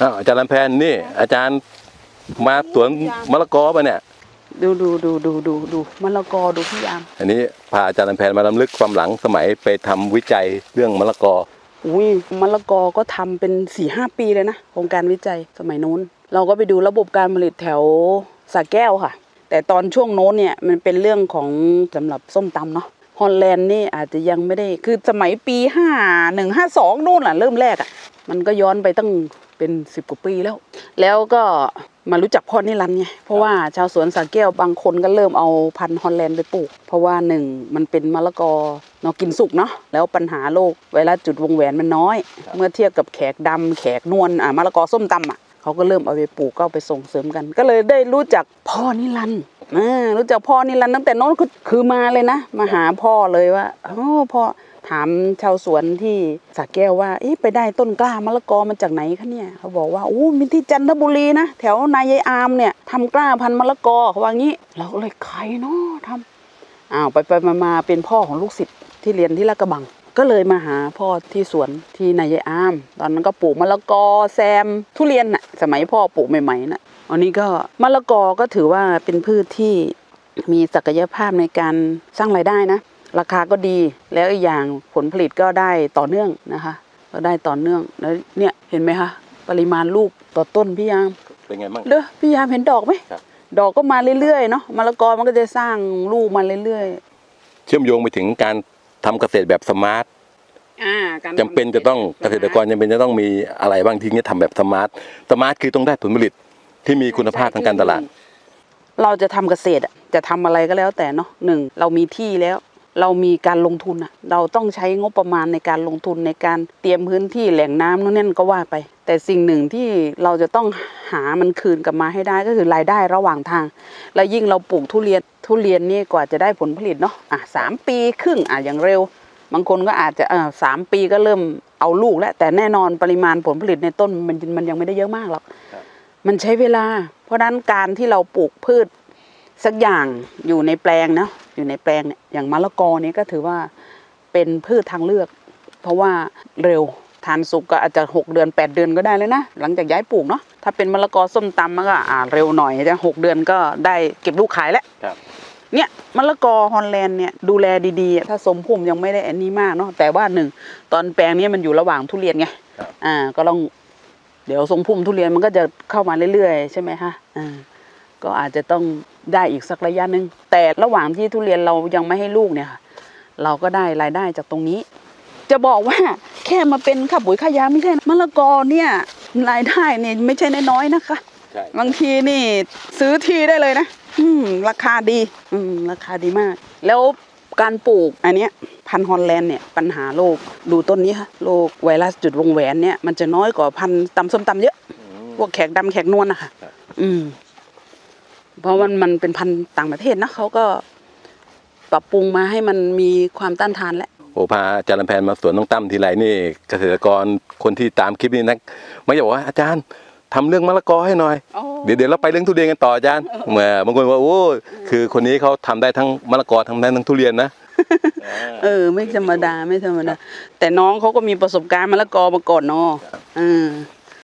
อ้าวอาจารย์ลำแพนนี่ อาจารย์มาสวนมะละกอป่ะเนี่ย ดูดูดูดูดูดูมะละกอดูพี่ยามอันนี้พาอาจารย์ลำแพนมาลำลึกความหลังสมัยไปทำวิจัยเรื่องมะละกอ อุ้ยมะละกอก็ทำเป็นสี่ห้าปีเลยนะโครงการวิจัยสมัยนู้น เราก็ไปดูระบบการผลิตแถวสระแก้วค่ะ แต่ตอนช่วงโน้นเนี่ยมันเป็นเรื่องของสำหรับส้มตำเนาะฮอลแลนด์นี่อาจจะยังไม่ได้คือสมัยปีห้าหนึ่งห้าสองนู่นแหละเริ่มแรกอะ่ะมันก็ย้อนไปตั้ง เป็นสิบกว่าปีแล้ว แล้วก็มารู้จักพ่อนิรันดร์ไง เพราะว่าชาวสวนสระแก้วบางคนก็เริ่มเอาพันธุ์ฮอลแลนด์ไปปลูก เพราะว่าหนึ่งมันเป็นมะละกอเนาะกินสุกเนาะ แล้วปัญหาโรคไวรัสจุดวงแหวนมันน้อย เมื่อเทียบกับแขกดำแขกนวลอะมะละกอส้มตำอะเขาก็เริ่มเอาไปปลูกก็เอาไปส่งเสริมกัน ก็เลยได้รู้จักพ่อนิรันดร์อ่ารู้จักพ่อนิรันดร์ตั้งแต่โน้นคือคือมาเลยนะ มาหาพ่อเลยว่าอ๋อพ่อ ถามชาวสวนที่สระแก้วว่าเอ๊ะไปได้ต้นกล้ามะละกอมาจากไหนคะเนี่ยเขาบอกว่าโอ้มีที่จันทบุรีนะแถวนายายอามเนี่ยทำกล้าพันมะละกอเขาว่างี้เราก็เลยใครเนาะทำอ้าวไปไปมามาเป็นพ่อของลูกศิษย์ที่เรียนที่ลาดกระบังก็เลยมาหาพ่อที่สวนที่นายายอาม ตอนนั้นก็ปลูกมะละกอแซมทุเรียนน่ะสมัยพ่อปลูกใหม่ๆน่ะอันนี้ก็มะละกอก็ถือว่าเป็นพืชที่มีศักยภาพในการสร้างรายได้นะ ราคาก็ดีแล้วอีกอย่างผลผลิตก็ได้ต่อเนื่องนะคะก็ได้ต่อเนื่องแล้วเนี่ยเห็นไหมคะปริมาณลูกต่อต้นพี่ยามเป็นไงบ้างเด้อพี่ยามเห็นดอกไหมครับดอกก็มาเรื่อยๆเนาะมะละกอมันก็จะสร้างลูกมาเรื่อยเชื่อมโยงไปถึงการทำเกษตรแบบสมาร์ทๆอ่าการจำเป็นจะต้องเกษตรกรจำเป็นจะต้องมีอะไรบ้างที่จะทำแบบสมาร์ทสมาร์ทคือต้องได้ผลผลิตที่มีคุณภาพทางการตลาด เราจะทำเกษตรอะจะทำอะไรก็แล้วแต่เนาะหนึ่งเรามีที่แล้ว เรามีการลงทุนอะเราต้องใช้งบประมาณในการลงทุนในการเตรียมพื้นที่แหล่งน้ำนู่นนั่นก็ว่าไป แต่สิ่งหนึ่งที่เราจะต้องหามันคืนกลับมาให้ได้ก็คือรายได้ระหว่างทาง แล้วยิ่งเราปลูกทุเรียนทุเรียนนี่กว่าจะได้ผลผลิตเนาะอะสามปีครึ่งอะอย่างเร็ว บางคนก็อาจจะเออสามปีก็เริ่มเอาลูกแล้วแต่แน่นอนปริมาณผลผลิตในต้นมันมันยังไม่ได้เยอะมากหรอกครับมันใช้เวลา เพราะฉะนั้นการที่เราปลูกพืชสักอย่างอยู่ในแปลงเนาะ อยู่ในแปลงเนี่ยอย่างมะละกอนี้ก็ถือว่าเป็นพืชทางเลือก เพราะว่าเร็วทานสุกก็อาจจะหกเดือนแปดเดือนก็ได้เลยนะ หลังจากย้ายปลูกเนาะถ้าเป็นมะละกอส้มตำมันก็อ่าเร็วหน่อยจะหกเดือนก็ได้เก็บลูกขายแล้วครับเนี่ยมะละกอฮอลแลนด์เนี่ยดูแลดีๆ ถ้าสมพุ่มยังไม่ได้อันนี้มากเนาะแต่ว่าหนึ่งตอนแปลงเนี้มันอยู่ระหว่างทุเรียนไงครับอ่าก็ต้องเดี๋ยวทรงพุ่มทุเรียนมันก็จะเข้ามาเรื่อยๆ ใช่ไหมคะอ่า ก็อาจจะต้องได้อีกสักระยะหนึ่งแต่ระหว่างที่ทุเรียนเรายังไม่ให้ลูกเนี่ยค่ะเราก็ได้รายได้จากตรงนี้ จะบอกว่าแค่มาเป็นข้าวปุ๋ยข้ายาไม่ใช่นะมะละกอเนี่ยรายได้เนี่ยไม่ใช่น้อยๆนะคะใช่บางทีนี่ซื้อที่ได้เลยนะอืมราคาดีอืมราคาดีมาก แล้วการปลูกอันเนี้ยพันธุ์ฮอลแลนด์เนี่ยปัญหาโรคดูต้นนี้ค่ะโรคไวรัสจุดวงแหวนเนี่ยมันจะน้อยกว่าพันธุ์ตำส้มตำเยอะพวกแขกดำแขกนวลนะคะครับอืม เพราะมันมันเป็นพันธุ์ต่างประเทศนะเขาก็ปรับปรุงมาให้มันมีความต้านทานแล้วโอพาอาจารย์ลำแพนมาสวนน้องตั้มทีไรนี่เกษตรกรคนที่ตามคลิปนี้นะมักจะบอกว่าอาจารย์ทำเรื่องมะละกอให้หน่อย เดี๋ยวเดี๋ยวเราไปเรื่องทุเรียนกันต่ออาจารย์เมื่อบางคนว่าโอ้คือคนนี้เขาทำได้ทั้งมะละกอทำได้ทั้งทุเรียนนะเออ ไม่ธรรมดาไม่ธรรมดาแต่น้องเขาก็มีประสบการณ์มะละกอมาก่อนเนาะเออ